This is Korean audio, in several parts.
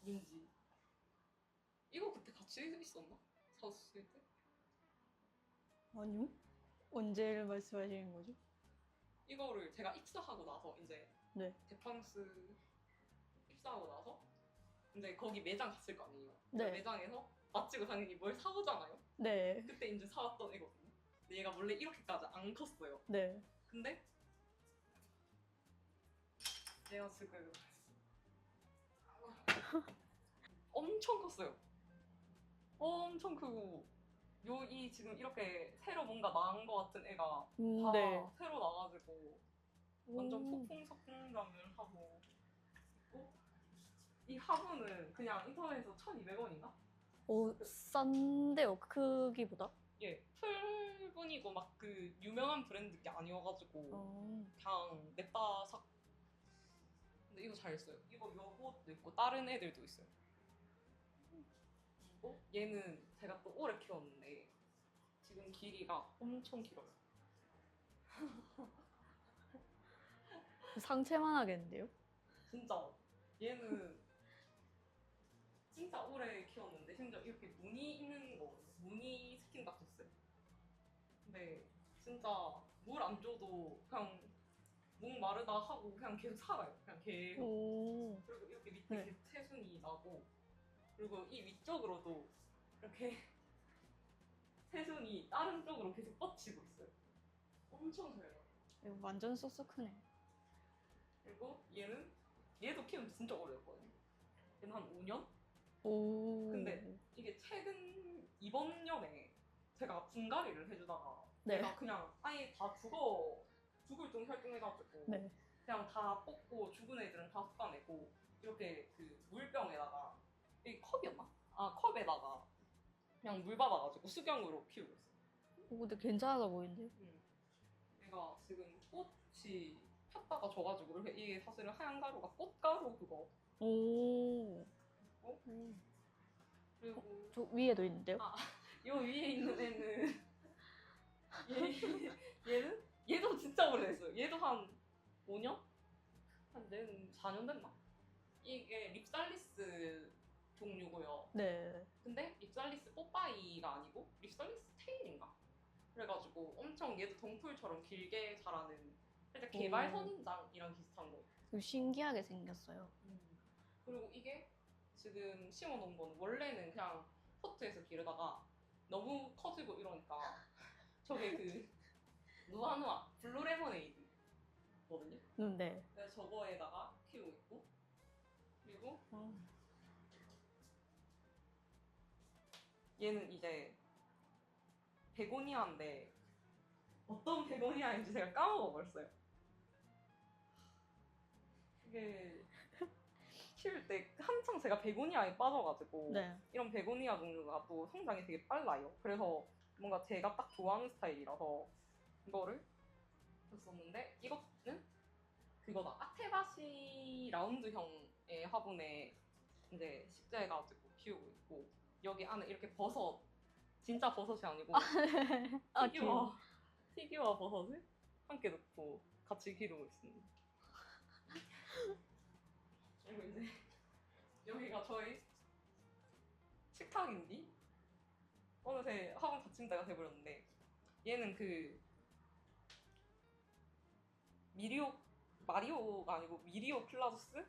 민지 이거 그때 같이 있었나? 사왔을 때? 아니요? 언제를 말씀하시는 거죠? 이거를 제가 입사하고 나서 이제 네. 데팡스 입사하고 나서 근데 거기 매장 갔을 거 아니에요 네. 매장에서 맛집을 당연히 뭘 사오잖아요 네. 그때 이제 사왔던 애거든요 근데 얘가 원래 이렇게까지 안 컸어요 네. 근데 내가 지금 엄청 컸어요. 엄청 크고 요 이 지금 이렇게 새로 뭔가 나은 것 같은 애가 음, 다 네. 새로 나가지고 완전 오. 폭풍석풍장을 하고 있고 이 화분은 그냥 인터넷에서 1,200원인가? 오, 싼데요, 크기보다? 예, 풀분이고 막 그 유명한 브랜드 게 아니어가지고 어. 그냥 냅다 사. 근데 이거 잘 써요. 이거 요것도 있고 다른 애들도 있어요. 그리고 얘는 제가 또 오래 키웠는데 지금 길이가 엄청 길어요. 상체만 하겠는데요? 진짜 얘는 진짜 오래 키웠는데 심지어 이렇게 무늬 있는 거 무늬 스킨 같았어요. 근데 진짜 물 안 줘도 그냥 목 마르다 하고 그냥 계속 살아요. 그냥 계속. 오. 그리고 이렇게 밑에 네. 이렇게 새순이 나고 그리고 이 위쪽으로도 이렇게 새순이 다른 쪽으로 계속 뻗치고 있어요. 엄청 잘 나요. 이거 완전 쏙쏙 크네. 그리고 얘는 얘도 키우는 지 진짜 오래됐거든요. 얘는 한 5년? 오. 근데 이게 최근 이번 년에 제가 분갈이를 해주다가 네. 얘가 그냥 아예 다 죽어 죽을 좀 활동해가지고 네. 그냥 다 뽑고 죽은 애들은 다 쏟아내고 이렇게 그 물병에다가 이 컵이었나? 아 컵에다가 그냥 물 받아가지고 수경으로 키우고 있어. 오, 근데 괜찮아 보이는데? 음. 얘가 지금 꽃이 폈다가 져가지고 이렇게 이게 사실은 하얀 가루가 꽃가루 그거 오. 어? 오. 그리고 저 위에도 있는데요? 아. 요 위에 있는 애는 얘, 얘는 얘도 진짜 오래됐어요. 얘도 한 5년? 한 얘는 4년 됐나? 이게 립살리스 종류고요. 네. 근데 립살리스 뽀빠이가 아니고 립살리스 테일인가? 그래가지고 엄청 얘도 덩풀처럼 길게 자라는 살짝 개발 선인장이랑 비슷한 거. 좀 신기하게 생겼어요. 그리고 이게 지금 심어놓은 거는 원래는 그냥 포트에서 기르다가 너무 커지고 이러니까 저게 그 누아누아 블루 레모네이드 거든요. 음, 네. 그래서 저거에다가 키우고 있고 그리고 어. 얘는 이제 베고니아인데 어떤 베고니아인지 제가 까먹어버렸어요. 이게 키울 때 한창 제가 베고니아에 빠져가지고 네. 이런 베고니아 종류가 또 성장이 되게 빨라요. 그래서 뭔가 제가 딱 좋아하는 스타일이라서 이거를 했었는데 이거는 그거다. 아테바시 라운드형의 화분에 이제 식재해 가지고 키우고 있고 여기 안에 이렇게 버섯 진짜 버섯이 아니고 아, 피규어 피규어 버섯을 함께 넣고 같이 기르고 있습니다. 그리고 이제 여기가 저희 식탁인데 어느새 화분 받침대가 돼버렸는데 얘는 그 미리오 마리오가 아니고 미리오 클라우스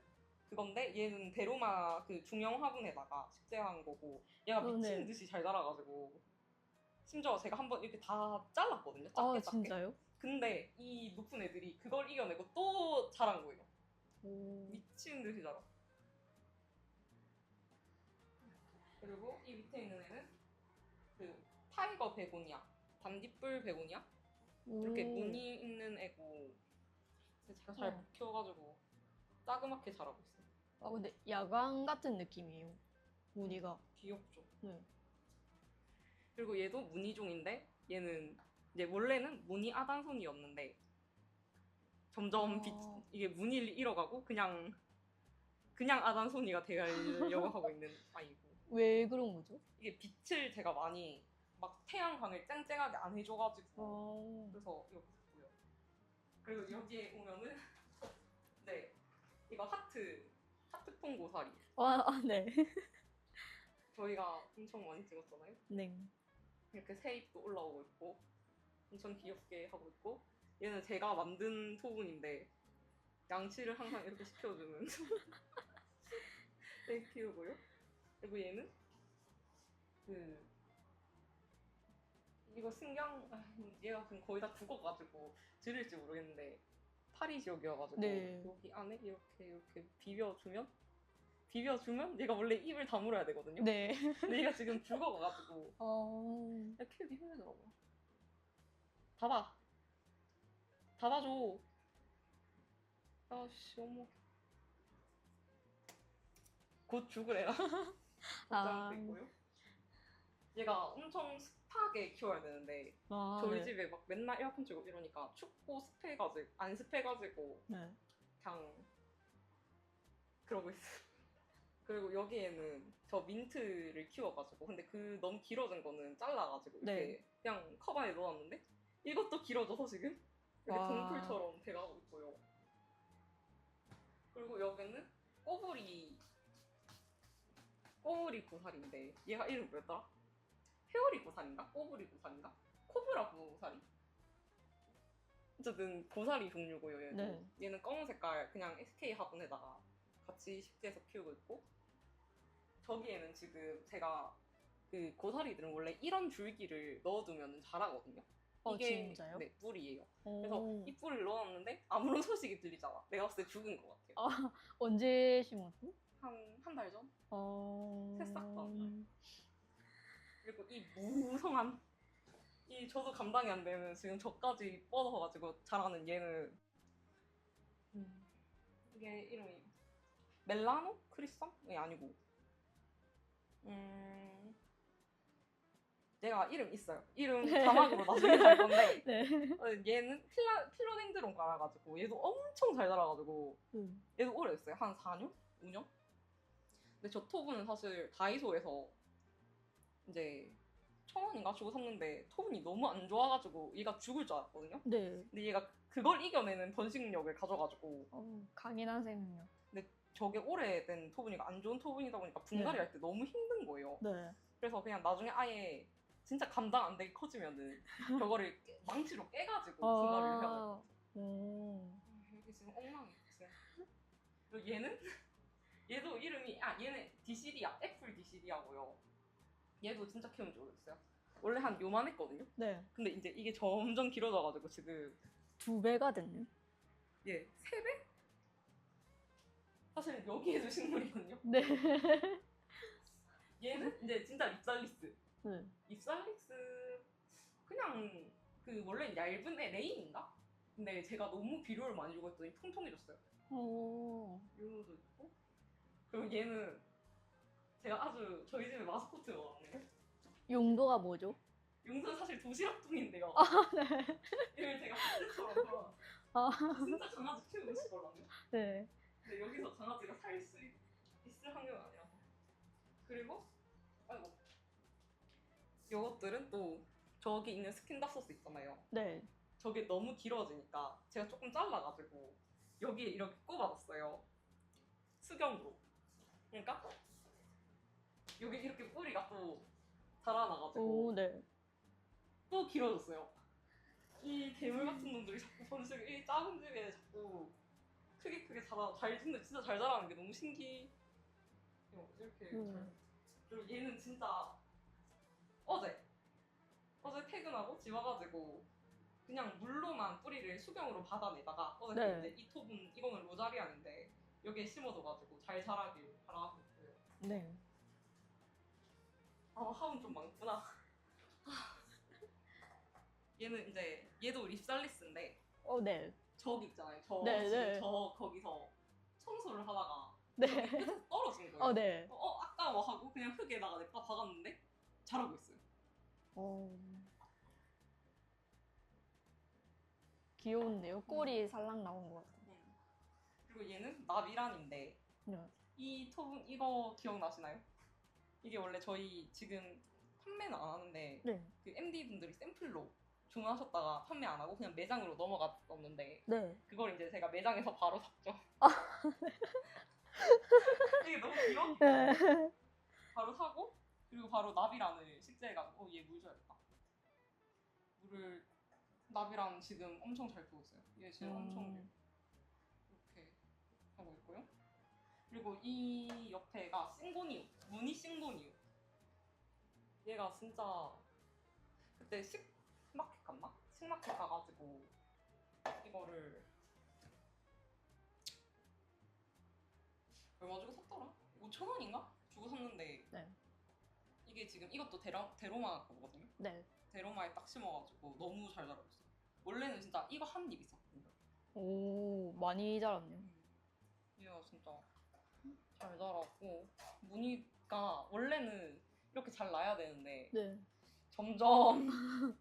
그건데 얘는 데로마 그 중형 화분에다가 식재한 거고 얘가 어, 미친 네. 듯이 잘 자라가지고 심지어 제가 한번 이렇게 다 잘랐거든요 작게 아, 작게 진짜요? 근데 이 높은 애들이 그걸 이겨내고 또 자란 거예요 오. 미친 듯이 자라 그리고 이 밑에 있는 애는 그 타이거 베고니아 단디뿔 베고니아 이렇게 오. 무늬 있는 애고 근데 제가 잘 어. 못 키워가지고 따그맣게 자라고 있어요 아, 근데 야광 같은 느낌이에요. 무늬가. 귀엽죠 네. 그리고 얘도 무늬종인데 얘는 이제 원래는 무늬 아단손이었는데 점점 아. 빛, 이게 무늬를 잃어가고 그냥 그냥 아단손이가 되려고 하고 있는 아이고 왜 그런 거죠? 이게 빛을 제가 많이 막 태양광을 쨍쨍하게 안 해줘가지고 어. 그래서 이렇게. 그리고 여기에 오면은 네 이거 하트 하트폰 고사리. 와, 아, 네. 저희가 엄청 많이 찍었잖아요. 네. 이렇게 새 잎도 올라오고 있고 엄청 귀엽게 하고 있고 얘는 제가 만든 토분인데 양치를 항상 이렇게 시켜주는 애 키우고요. 그리고 얘는 그 이거 신경 아, 얘가 지금 거의 다 죽어가지고 들을지 모르겠는데 파리 지역이어가지고 네. 여기 안에 이렇게 이렇게 비벼주면 비벼주면 얘가 원래 입을 다물어야 되거든요. 네. 근데 얘가 지금 죽어가가지고 어. 야, 키우기 힘들더라고요. 닫아. 닫아줘. 아씨, 어머. 곧 죽을 애라. 아. 있고요. 얘가 엄청 습하게 키워야 되는데 아, 저희 네. 집에 막 맨날 에어컨 틀고 이러니까 춥고 습해가지고 안 습해가지고 네. 그냥 그러고 있어요. 그리고 여기에는 저 민트를 키워가지고 근데 그 너무 길어진 거는 잘라가지고 이렇게 네. 그냥 컵 안에 넣어놨는데 이것도 길어져서 지금 이렇게 와. 동풀처럼 돼가고 있고요. 그리고 여기는 꼬부리 꼬부리 고사리인데 얘가 이름 뭐였더라? 회오리 고사리인가? 꼬부리 고사리인가? 코브라 고사리? 어쨌든 고사리 종류고요 얘는 네. 얘는 검은 색깔 그냥 SK 화분에다가 같이 식재해서 키우고 있고 저기에는 지금 제가 그 고사리들은 원래 이런 줄기를 넣어두면 자라거든요. 어, 이게 진짜요? 네 뿌리예요. 그래서 오. 이 뿌리를 넣어놨는데 아무런 소식이 들리잖아. 내가 봤을 때 죽은 것 같아요. 아. 언제 심었어? 한한 달 전. 어. 새싹도 그리고 이 무성한 이 저도 감당이 안 되는 지금 저까지 뻗어가지고 자라는 얘는 음, 이게 이름이 멜라노 크리썸이 아니고 음 얘가 이름 있어요. 이름 자막으로 나중에 달 건데 네. 어, 얘는 필라 필로덴드론 깔아가지고 얘도 엄청 잘 자라가지고 음. 얘도 오래 했어요. 한 4년? 5년? 근데 저 토분은 사실 다이소에서 이제 천 원인가 주고 샀는데 토분이 너무 안 좋아가지고 얘가 죽을 줄 알았거든요. 네. 근데 얘가 그걸 이겨내는 번식력을 가져가지고 어, 강인한 생명. 저게 오래된 토분이가 안 좋은 토분이다 보니까 분갈이 네. 할때 너무 힘든 거예요. 네. 그래서 그냥 나중에 아예 진짜 감당 안 되게 커지면은 저거를 깨- 망치로 깨가지고 분갈이를 해야 돼요. 아. 오. 여기 지금 엉망이 지금. 그리고 얘는 얘도 이름이 아 얘는 디시리아 애플 디시리아고요. 얘도 진짜 키우면 좋겠어요. 원래 한 요만했거든요. 네. 근데 이제 이게 점점 길어져가지고 지금 두 배가 됐네. 얘세 배? 사실 여기에도 식물이거든요. 네. 얘는 이제 진짜 립살리스. 네. 립살리스 그냥 그 원래 얇은 애 레인인가? 근데 제가 너무 비료를 많이 주고 했더니 통통해졌어요. 오. 이거도 있고 그리고 얘는 제가 아주 저희 집의 마스코트거든요. 용도가 뭐죠? 용서는 사실 도시락통인데요. 네. 이걸 제가 하트처럼 아. 진짜 강아지 키우고 싶거든요. 네. 근데 여기서 강아지가 살 수 있을 환경은 아니라서. 그리고 아이고 요것들은 또 저기 있는 스킨다 소스 있잖아요. 네. 저게 너무 길어지니까 제가 조금 잘라가지고 여기에 이렇게 꼽아놨어요. 수경으로. 그러니까 여기 이렇게 뿌리가 또 자라나가지고 오, 네. 또 길어졌어요. 이 괴물 같은 놈들이 자꾸 번식을 이 작은 집에 자꾸 크게 크게 자라 잘 근데 진짜 잘 자라는 게 너무 신기. 이렇게 음. 잘. 그리고 얘는 진짜 어제 어제 퇴근하고 집 와가지고 그냥 물로만 뿌리를 수경으로 받아내다가 어제 네. 이제 이 톱은 이거는 로자리안인데 여기에 심어둬가지고 잘 자라길 바라고 있고요. 네. 아 화분 좀 많구나. 얘는 이제 얘도 립살리스인데 어, 네. 저기 있잖아요. 저 네, 지금 네. 저 거기서 청소를 하다가 네. 끝에서 떨어진 거예요. 어, 네. 어, 어, 아까워 하고 그냥 흙에다가 냅다 박았는데 자라고 있어요. 어. 귀여운데요? 꼬리 살랑 나온 것 같아요. 그리고 얘는 나비란인데 네. 이 톱은 이거 기억나시나요? 이게 원래 저희 지금 판매는 안 하는데 네. 그 MD 분들이 샘플로 주문하셨다가 판매 안 하고 그냥 매장으로 넘어갔었는데 네. 그걸 이제 제가 매장에서 바로 샀죠. 이게 너무 귀여워. 네. 바로 사고 그리고 바로 나비란을 식재해 가지고 얘 물 줘야겠다. 물을 나비란 지금 엄청 잘 크고 있어요. 얘 지금 엄청 음. 이렇게 하고 있고요. 그리고 이 옆에가 싱고니우, 무늬 싱고니우. 얘가 진짜 그때 식마켓 갔나? 식마켓 가가지고 이거를 얼마 주고 샀더라? 5천 원인가? 주고 샀는데 네. 이게 지금 이것도 데라, 데로마 거거든요. 네. 데로마에 딱 심어가지고 너무 잘 자랐어요. 원래는 진짜 이거 한 입 있었거든요. 오, 많이 자랐네요. 얘가 진짜 잘 자랐고 무늬 가 원래는 이렇게 잘 나야 되는데 네. 점점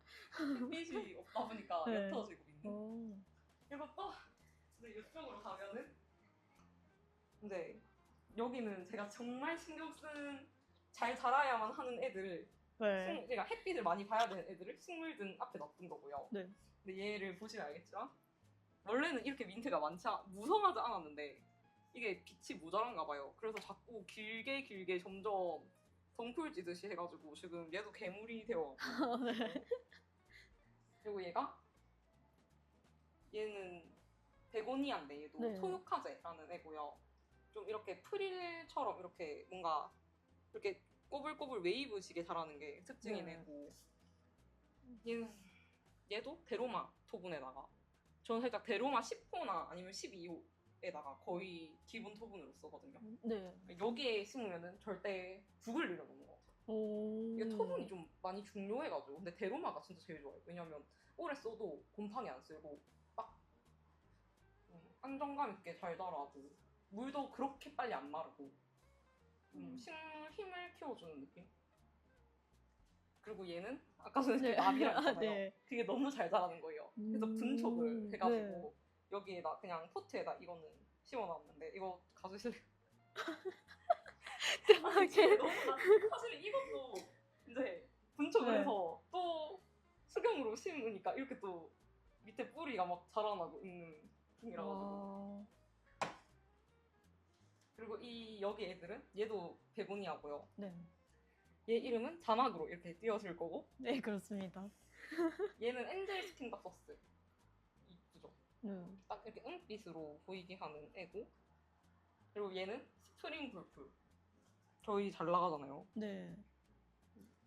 햇빛이 없다 보니까 네. 옅어지고 있는. 오. 이것도 근데 이쪽으로 가면은 근데 여기는 제가 정말 신경 쓴잘 자라야만 하는 애들을 네. 식- 그러니까 햇빛을 많이 봐야 되는 애들을 식물등 앞에 놔둔 거고요. 네. 근데 얘를 보시면 알겠지만 원래는 이렇게 민트가 많지 않, 무성하지 않았는데 이게 빛이 모자란가 봐요. 그래서 자꾸 길게 길게 점점 덩굴 지듯이 해가지고 지금 얘도 괴물이 되어. 네. 그리고 얘가 얘는 베고니아인데 얘도 네. 토요카제라는 애고요. 좀 이렇게 프릴처럼 이렇게 뭔가 이렇게 꼬불꼬불 웨이브지게 자라는 게 특징인 네. 애고 얘는 얘도 데로마 토분에다가 저는 살짝 데로마 10호나 아니면 12호 에다가 거의 기본 토분으로 쓰거든요. 네. 여기에 심으면은 절대 죽을 일은 없는 것 같아요. 오. 이게 토분이 좀 많이 중요해가지고 근데 데로마가 진짜 제일 좋아요 왜냐면 오래 써도 곰팡이 안 쓸고 딱 음, 안정감 있게 잘 자라고 물도 그렇게 빨리 안 마르고 음, 식물 힘을 키워주는 느낌 그리고 얘는 아까 전에 네. 나비랑 했잖아요 네. 그게 너무 잘 자라는 거예요 그래서 음, 분촉을 해가지고 네. 여기에다 그냥 포트에다 이거는 심어놨는데 이거 너무 나- 사실 이것도 이제 분촉을 네. 해서 또 수경으로 심으니까 이렇게 또 밑에 뿌리가 막 자라나고 있는 중이라 가지고 아, 그리고 이 여기 애들은 얘도 베고니아고요. 네. 얘 이름은 자막으로 이렇게 띄어줄 거고 네, 그렇습니다. 얘는 엔젤 스킨박서스 네. 딱 이렇게 은빛으로 보이게 하는 애고 그리고 얘는 스프링 불풀 저희 잘 나가잖아요. 네.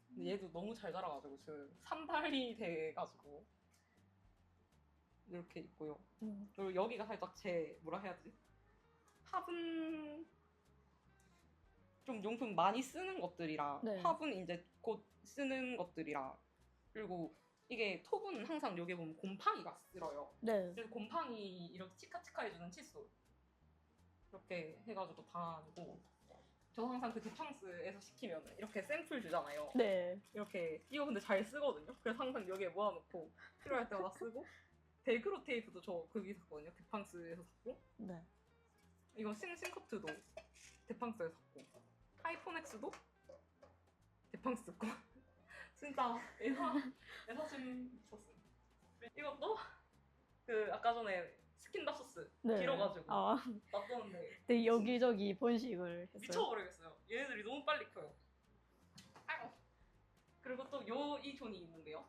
근데 얘도 너무 잘 자라가지고 지금 산발이 돼가지고 이렇게 있고요. 음. 그리고 여기가 살짝 제 뭐라 해야지 화분 좀 용품 많이 쓰는 것들이랑 네. 화분 이제 곧 쓰는 것들이랑 그리고 이게 톱은 항상 여기 보면 곰팡이가 쓸어요. 네. 그래서 곰팡이 이렇게 치카치카 해주는 칫솔 이렇게 해가지고 다니고 저 항상 그 디팡스에서 시키면 이렇게 샘플 주잖아요. 네. 이렇게 이거 근데 잘 쓰거든요. 그래서 항상 여기에 모아놓고 필요할 때마다 쓰고 벨크로 테이프도 저 거기 샀거든요. 디팡스에서 샀고 네. 이거 싱 싱커트도 디팡스에서 샀고 X도 디팡스 거 진짜 애사 애사심 미쳤어요. 이것도 그 아까 전에 스킨답소스 네. 길어가지고 아, 놔뒀는데 네, 여기저기 번식을 했어요. 미쳐버리겠어요. 얘네들이 너무 빨리 커요. 아이고. 그리고 또 요 이 존이 있는데요.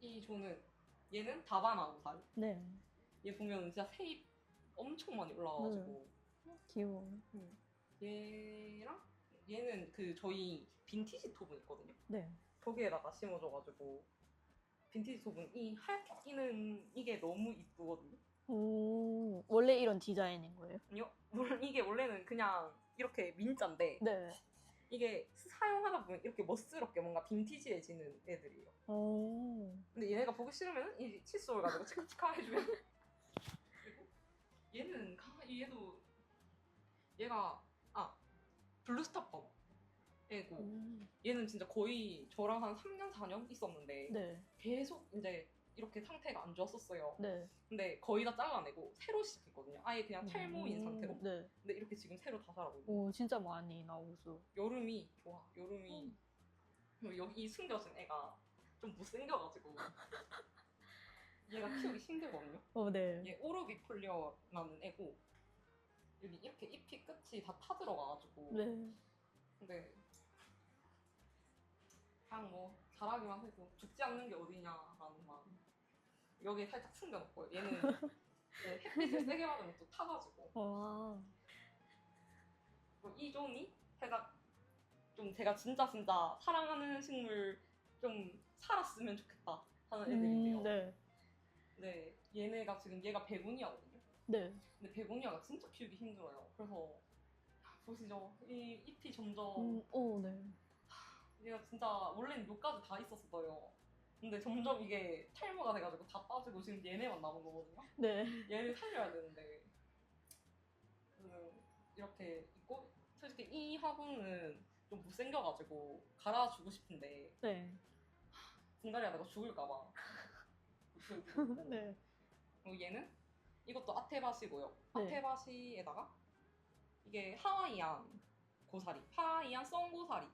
이 존은 얘는 다바나 우산. 네. 얘 보면 진짜 새잎 엄청 많이 올라와가지고 귀여워. 얘랑 얘는 그 저희 빈티지 톱은 있거든요. 네. 거기에다가 심어줘가지고 빈티지 톱은 이 하얗게 끼는 이게 너무 이쁘거든요. 오, 원래 이런 디자인인 거예요? 아니요, 물론 이게 원래는 그냥 이렇게 민자인데 네. 이게 사용하다 보면 이렇게 멋스럽게 뭔가 빈티지해지는 애들이에요. 오. 근데 얘네가 보기 싫으면 이 칫솔 가지고 치카치카 해주면 그리고 얘는 가- 얘도 얘가 아 블루스타펌 애고 음. 얘는 진짜 거의 저랑 한 3년 4년 있었는데 네. 계속 이제 이렇게 상태가 안 좋았었어요. 네. 근데 거의 다 잘라내고 새로 시작했거든요. 아예 그냥 탈모인 음, 상태로. 네. 근데 이렇게 지금 새로 다 있는 오, 진짜 많이 나오죠. 여름이 좋아. 여름이 그리고 여기 이 숨겨진 애가 좀 못생겨가지고 얘가 키우기 힘들거든요. 어, 네. 얘 오르비 폴리어라는 애고 여기 이렇게 잎이 끝이 다 타들어가가지고 네. 근데 그냥 뭐 잘하기만 해도 죽지 않는 게 어디냐라는 마음 여기에 살짝 숨겨놓고요 얘는 네, 햇빛을 세게 받으면 또 타가지고 와. 그리고 이 종이 살짝 좀 제가 진짜 진짜 사랑하는 식물 좀 살았으면 좋겠다 하는 애들인데요 음, 네. 네 얘네가 지금 얘가 베고니아거든요 네. 근데 베고니아가 진짜 키우기 힘들어요 그래서 보시죠 이 잎이 점점 음, 오, 네. 얘가 진짜 원래는 여기까지 다 있었어요. 근데 점점 이게 탈모가 돼가지고 다 빠지고 지금 얘네만 남은 거거든요. 네. 얘를 살려야 되는데 이렇게 있고 솔직히 이 화분은 좀 못생겨가지고 갈아주고 싶은데 네. 분갈이 하다가 죽을까봐 네. 그리고 얘는 이것도 아테바시고요. 네. 아테바시에다가 이게 하와이안 고사리, 하와이안 썬고사리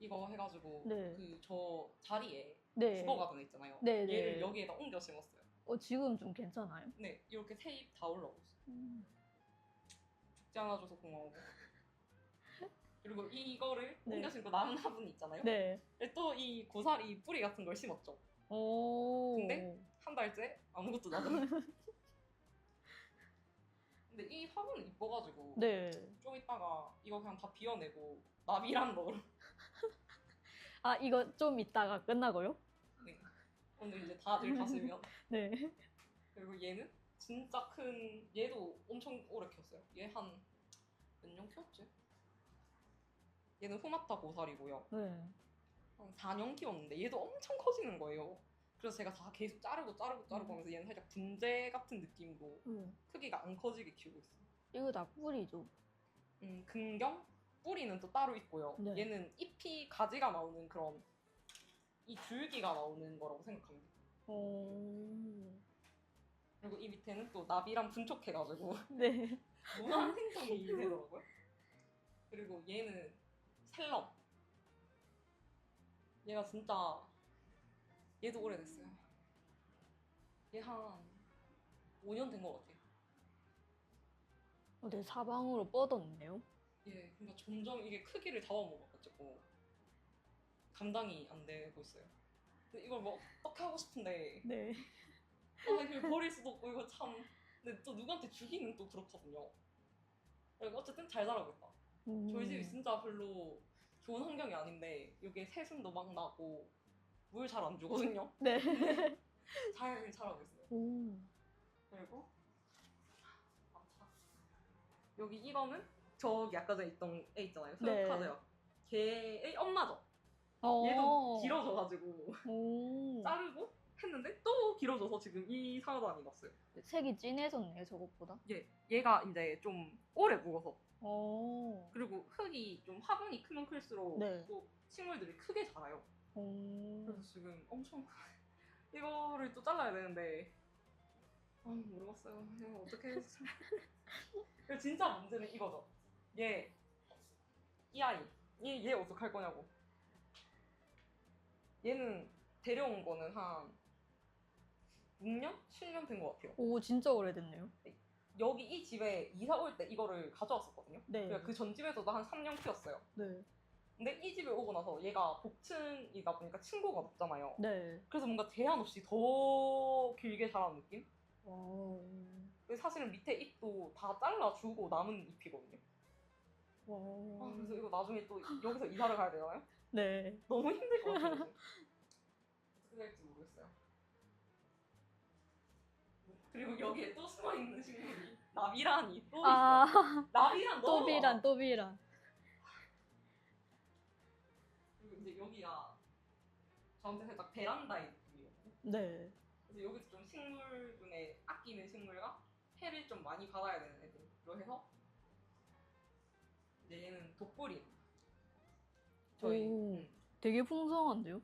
이거 해가지고 네. 그 저 자리에 네. 죽어가던 애 있잖아요. 네, 네. 얘를 여기에다 옮겨 심었어요. 어, 지금 좀 괜찮아요? 네, 이렇게 새잎다 올라오고 있어요. 음. 죽지 않아줘서 고마워. 그리고 이거를 네. 옮겨 심고 남은 화분 있잖아요. 네. 또 이 고사리 뿌리 같은 걸 심었죠. 오. 근데? 한 달째 아무것도 나지 않아요. 근데 이 화분은 이뻐가지고 네. 좀 이따가 이거 그냥 다 비워내고 나비랑 넣으러 아, 이거 좀 이따가 끝나고요? 네. 오늘 이제 다들 가시면 네. 그리고 얘는 진짜 큰 얘도 엄청 오래 키웠어요 얘 한 몇 년 키웠지? 얘는 후마타 고사리고요 네. 한 4년 키웠는데 얘도 엄청 커지는 거예요 그래서 제가 다 계속 자르고 자르고 자르고 음. 하면서 얘는 살짝 분재 같은 느낌으로 음. 크기가 안 커지게 키우고 있어요 이거 다 뿌리죠? 음, 근경 뿌리는 또 따로 있고요. 네. 얘는 잎이 가지가 나오는 그런 이 줄기가 나오는 거라고 생각합니다. 오. 그리고 이 밑에는 또 나비랑 분촉해가지고 네. 무한 생성이 되더라고요. 그리고 얘는 셀럼. 얘가 진짜 얘도 오래됐어요. 얘 한 5년 된 것 같아요. 어, 네, 사방으로 뻗었네요. 예, 그러니까 점점 이게 크기를 잡아먹어가지고 감당이 안 되고 있어요. 근데 이걸 뭐 어떻게 하고 싶은데 네. 아 이걸 버릴 수도 없고 이거 참 근데 또 누구한테 주기는 또 그렇거든요. 그리고 어쨌든 잘 자라고 있다. 음. 저희 집이 진짜 별로 좋은 환경이 아닌데 여기에 새순도 막 나고 물 잘 안 주거든요. 네. 잘 자라고 있어요. 오. 그리고 많다. 여기 이거는 저기 아까 전에 있던 애 있잖아요. 네. 소유카드요. 걔의 엄마죠. 어. 얘도 길어져가지고 오. 자르고 했는데 또 길어져서 지금 이 상하단이 났어요. 색이 진해졌네요, 저것보다. 얘 얘가 이제 좀 오래 묵어서 오. 그리고 흙이 좀 화분이 크면 클수록 네. 또 식물들이 크게 자라요. 오. 그래서 지금 엄청 이거를 또 잘라야 되는데 아 모르겠어요. 이거 어떻게 해서 그리고 진짜 문제는 이거죠. 얘 이 아이 얘, 얘 어떡할 거냐고. 얘는 데려온 거는 한 6년? 7년 된 것 같아요. 오, 진짜 오래됐네요. 여기 이 집에 이사 올 때 이거를 가져왔었거든요. 네. 그그 전 집에서도 한 3년 키웠어요. 네. 근데 이 집에 오고 나서 얘가 복층이다 보니까 층고가 높잖아요. 네. 그래서 뭔가 제한 없이 더 길게 자라는 느낌? 와. 근데 사실은 밑에 잎도 다 잘라주고 남은 잎이거든요. 아, 와. 그래서 이거 나중에 또 여기서 이사를 가야 되나요? 네. 너무 힘들 것 같아요. 어떻게 될지 모르겠어요. 그리고 여기에 또 숨어있는 식물이 나비란이 또 있어. 아, 나비란 너무 또비란, 많아. 또비란. 이제 여기가 저한테 살짝 베란다의 느낌이거든요. 네. 그래서 여기서 좀 식물 중에 아끼는 식물과 해를 좀 많이 받아야 되는 애들로 해서 이제 얘는 독불이 저희 오. 음. 되게 풍성한데요?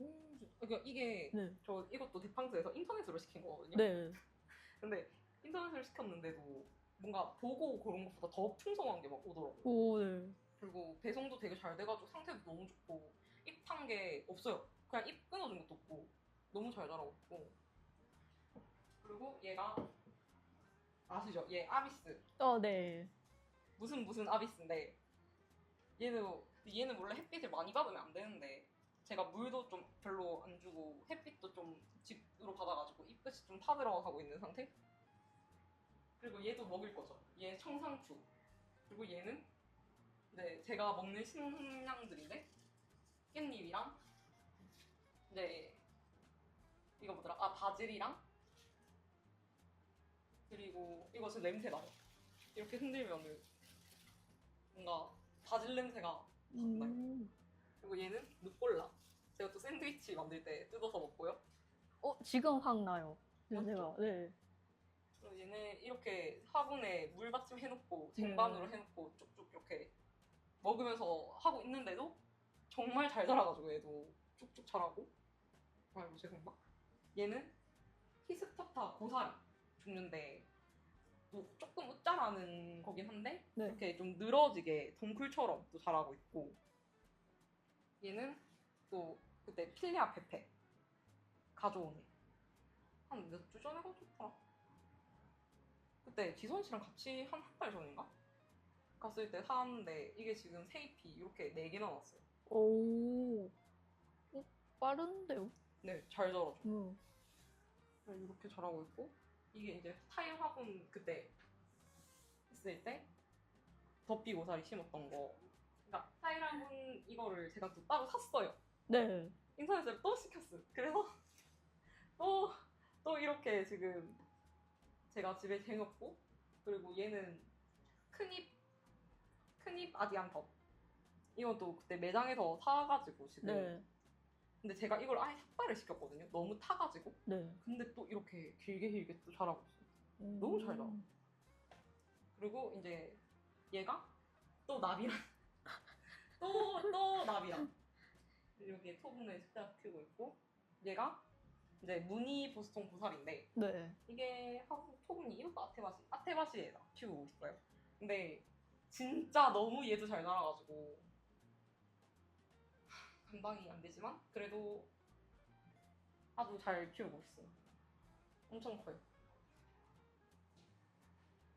음, 그러니까 이게 네. 저 이것도 디팡스에서 인터넷으로 시킨 거거든요. 네. 근데 인터넷으로 시켰는데도 뭔가 보고 그런 것보다 더 풍성한 게 막 오더라고요. 오, 네. 그리고 배송도 되게 잘 돼가지고 상태도 너무 좋고 잎한 게 없어요. 그냥 잎 끊어진 것도 없고 너무 잘 자라고 있고 그리고 얘가 아시죠? 얘 아비스. 어, 네. 무슨 무슨 아비스인데 얘는 얘는 원래 햇빛을 많이 받으면 안 되는데 제가 물도 좀 별로 안 주고 햇빛도 좀 집으로 받아가지고 잎끝이 좀 타들어가고 있는 상태. 그리고 얘도 먹을 거죠. 얘 청상추. 그리고 얘는 네 제가 먹는 식량들인데 깻잎이랑 이제 이거 뭐더라? 아 바질이랑 그리고 이거 지금 냄새 나요. 이렇게 흔들면은 뭔가 바질 냄새가 음. 그리고 얘는 루꼴라 제가 또 샌드위치 만들 때 뜯어서 먹고요 어, 지금 확 나요. 냄새가. 네. 그리고 얘는 이렇게 화분에 물받침 해놓고 쟁반으로 음. 해놓고 쭉쭉 이렇게 먹으면서 하고 있는데도 정말 잘 자라가지고 얘도 쭉쭉 자라고 아이고 죄송합니다 얘는 히스타타 고사리 종류인데 또 조금 웃자라는 거긴 한데 네. 이렇게 좀 늘어지게 덩쿨처럼 또 자라고 있고 얘는 또 그때 필리아 페페 가져온 애. 한몇 주 전에 가져왔더라 그때 지선 씨랑 같이 한 한 달 전인가? 갔을 때 사왔는데 이게 지금 세잎이 이렇게 네 개나 났어요 오. 어, 빠른데요? 네 잘 자라죠 음. 네, 이렇게 자라고 있고 이게 이제 타일 화분 그때 했을 때 덮비 고사리 심었던 거 그러니까 타일 화분 이거를 제가 또 따로 샀어요 네. 인터넷으로 또 시켰어요. 그래서 또, 또 이렇게 지금 제가 집에 쟁였고 그리고 얘는 큰잎 큰잎 아디안터 이것도 그때 매장에서 사가지고 지금 네. 근데 제가 이걸 아예 삭발을 시켰거든요. 너무 타가지고 네. 근데 또 이렇게 길게 길게 또 자라고 있어요. 너무 잘 나와. 그리고 이제 얘가 또 나비랑 또 또 나비랑 여기에 토분을 습작 키우고 있고 얘가 이제 무늬 보스통 보살인데 네. 이게 한국 토분이 이것도 아테바시 아테바시에다 키우고 있어요. 근데 진짜 너무 얘도 잘 자라가지고 하, 감당이 안 되지만 그래도 아주 잘 키우고 있어요. 엄청 커요.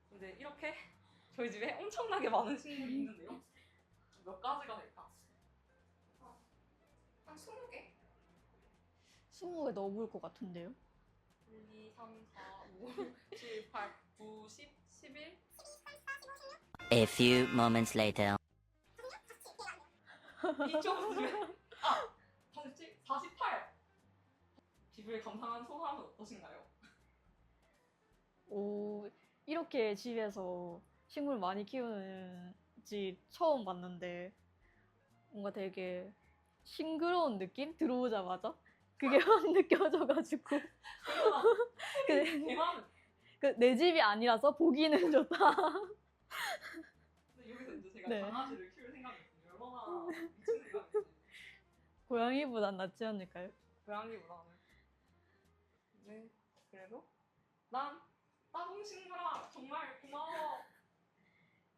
근데 이렇게 저희 집에 엄청나게 많은 식물이 있는데요. 몇 가지가 될까? 어, 한 20개? 스무 개 넘을 것 같은데요? 1, 2, 3, 4, 5, 6, 7, 8, 9, 10, 11? A few moments later. 이쪽으로 아! 47, 48! 집을 감상한 소감은 어떠신가요? 오, 이렇게 집에서 식물 많이 키우는 집 처음 봤는데 뭔가 되게 싱그러운 느낌? 들어오자마자 그게 확 느껴져가지고 그, 대만 그내 집이 아니라서 보기는 좋다. 근데 여기서 이제 제가 네. 강아지를 키울 생각이 있어요. 얼마나 미친 생각인지. 고양이보단 낫지 않을까요? 고양이보다는. 네, 그래도 난 따봉 식물아 정말 고마워.